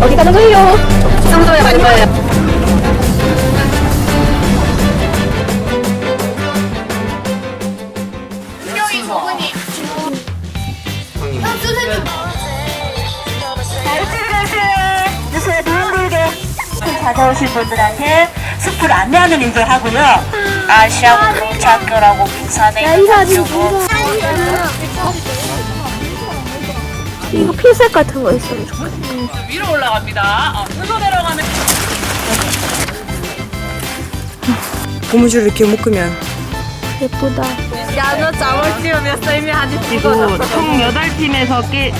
가는 거예요. 정도에 가는 거예요. 찾아오신 분들한테 숲을 안내하는 일도 하고요. 아시아 공차교라고 부산에 야, 이 사진 이거. 이거 필살 같은 거 있어요. 위로 올라갑니다. 어, 순서 내려가는. 고무줄 이렇게 묶으면 예쁘다. 야너 잠을 찌우면 쌤이 한입 그리고 총 8팀에서 게,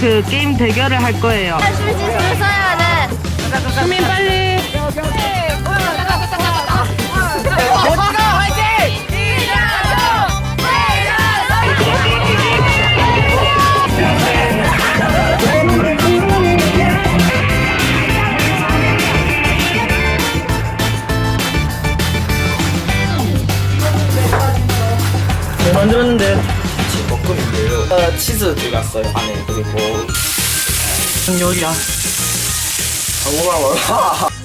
그 게임 대결을 할 거예요. 수민 만들었는데 볶음인데요. 어, 치즈 들어갔어요 안에 그리고 요리야. 고마워.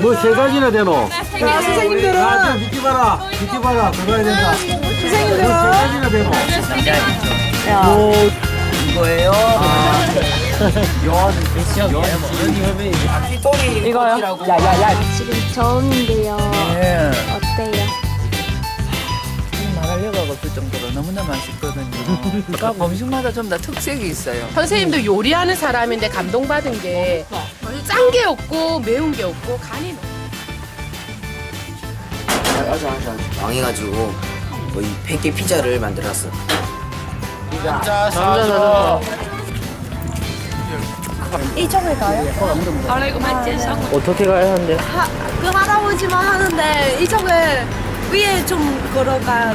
뭐세 가지나 되노? 선생님들은 아, 좀 믿기 봐라 믿기 봐라 들어야 된다 선생님들은 뭐 세 가지나 되노? 이거예요. 이거요? 지금 저음인데요. 예. 어때요? 정도로 너무나 맛있거든요. 그러니까 음식마다 좀 다 특색이 있어요. 선생님도 요리하는 사람인데 감동받은 게 짠 게 없고 매운 게 없고 간이 너무 망해가지고 거의 100개 피자를 만들었어. 자, 사줘. 어떻게 가야 하는데? 그 할아버지만 하는데 이쪽에 위에 좀 걸어가.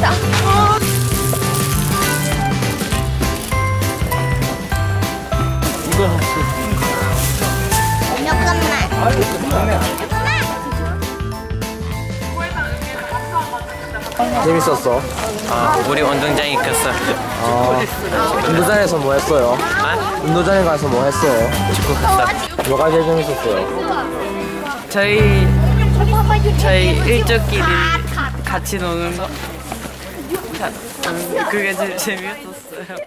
먹으러 간다. 잠깐만. 재밌었어. 아, 우리 운동장이 컸어. 어, 운동장에서 뭐 했어요? 운동장에 가서 뭐 했어요? 축구 했어. 뭐가 제일 재밌었어요? 저희 저희 일적끼리 같이 노는 거. 자, 음, 그게 제일 재미없었어요.